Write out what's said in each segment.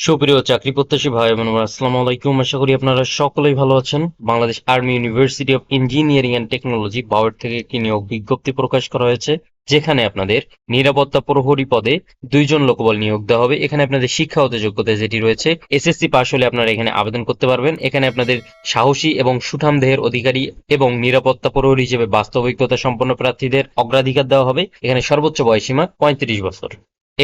সুপ্রিয় চাকরি প্রত্যাশী ভাই বোন আসসালামু আলাইকুম। আশা করি আপনারা সকলেই ভালো আছেন। Bangladesh army university of engineering and technology, বাওয়ার থেকে একটি নিয়োগ বিজ্ঞপ্তি প্রকাশ করা হয়েছে, যেখানে আপনাদের নিরাপত্তা প্রহরী পদে দুইজন লোকবল নিয়োগ দেওয়া হবে। এখানে আপনাদের শিক্ষাগত যোগ্যতা যেটি রয়েছে, এসএসসি পাশ হলে আপনারা এখানে আবেদন করতে পারবেন। এখানে আপনাদের সাহসী এবং সুঠাম দেহের অধিকারী এবং নিরাপত্তা প্রহরী হিসেবে বাস্তবিকতা সম্পন্ন প্রার্থীদের অগ্রাধিকার দেওয়া হবে। এখানে সর্বোচ্চ বয়সীমা পঁয়ত্রিশ বছর।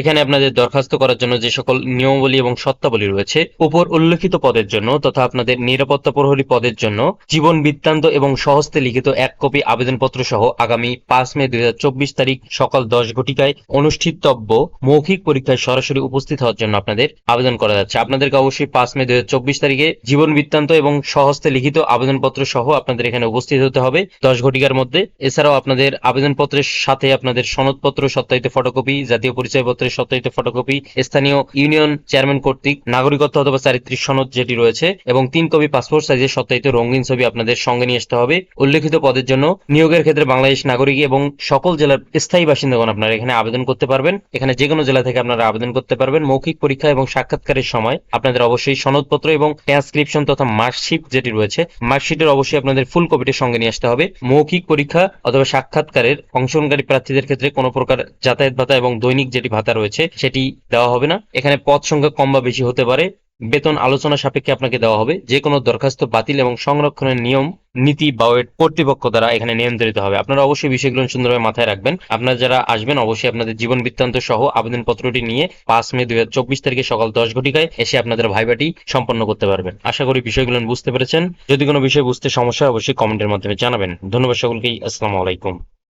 এখানে আপনাদের দরখাস্ত করার জন্য যে সকল নিয়মাবলী এবং শর্তাবলী রয়েছে, উপর উল্লেখিত পদের জন্য তথা আপনাদের নিরাপত্তা প্রহরী পদের জন্য জীবন বৃত্তান্ত এবং সহস্তে লিখিত এক কপি আবেদনপত্র সহ আগামী পাঁচ মে দুই হাজার চব্বিশ তারিখ সকাল দশ ঘটিকায় অনুষ্ঠিতব্য মৌখিক পরীক্ষায় সরাসরি উপস্থিত হওয়ার জন্য আপনাদের আবেদন করা যাচ্ছে। আপনাদেরকে অবশ্যই পাঁচ মে দুই হাজার চব্বিশ তারিখে জীবন বৃত্তান্ত এবং সহস্তে লিখিত আবেদনপত্র সহ আপনাদের এখানে উপস্থিত হতে হবে। দশ ঘটিকার মধ্যে। এছাড়াও আপনাদের আবেদনপত্রের সাথে আপনাদের সনদপত্র, সত্যায়িত ফটোকপি, জাতীয় পরিচয়পত্রের সত্যায়িত ফটোকপি স্থানীয় ইউনিয়ন চেয়ারম্যান কর্তৃক নাগরিকত্ব অথবা চারিত্রিক সনদ যেটি রয়েছে এবং তিন কপি পাসপোর্ট সাইজের সত্যায়িত রঙিন ছবি আপনাদের সঙ্গে নিয়ে আসতে হবে। উল্লেখিত পদের জন্য নিয়োগের ক্ষেত্রে বাংলাদেশ নাগরিক এবং সকল জেলার স্থায়ী বাসিন্দাগণ আপনারা এখানে আবেদন করতে পারবেন। এখানে যে কোনো জেলা থেকে আপনারা আবেদন করতে পারবেন। মৌখিক পরীক্ষা এবং সাক্ষাৎকারের সময় আপনাদের অবশ্যই সনদপত্র এবং ট্রান্সক্রিপশন তথা মার্কশিট যেটি রয়েছে মার্কশিটের অবশ্যই আপনাদের ফুল কপিটি সঙ্গে নিয়ে আসতে হবে। মৌখিক পরীক্ষা অথবা সাক্ষাৎকারের অংশগ্রহণকারী প্রার্থীদের ক্ষেত্রে কোনো প্রকার যাতায়াত ভাতা এবং দৈনিক যেটি ভাতা রয়েছে, সেটি দেওয়া হবে না। এখানে পদ সংখ্যা কম বা বেশি হতে পারে। বেতন আলোচনা সাপেক্ষে আপনাকে দেওয়া হবে। যে কোনো দরখাস্ত বাতিল এবং সংরক্ষণের নিয়ম, নীতি বা ওয়েট কর্তৃপক্ষ দ্বারা এখানে নিয়ন্ত্রিত হবে। আপনারা অবশ্যই বিষয়গুলো সুন্দরভাবে মাথায় রাখবেন। আপনারা যারা আসবেন, অবশ্যই আপনাদের জীবন বৃত্তান্ত সহ আবেদনপত্রটি নিয়ে পাঁচ মে দুই তারিখে সকাল দশ ঘটিকায় এসে আপনাদের ভাইবাটি সম্পন্ন করতে পারবেন। আশা করি বিষয়গুলো বুঝতে পেরেছেন। যদি কোনো বিষয় বুঝতে সমস্যা অবশ্যই কমেন্টের মাধ্যমে জানাবেন। ধন্যবাদ সকলকেই। আসসালামু আলাইকুম।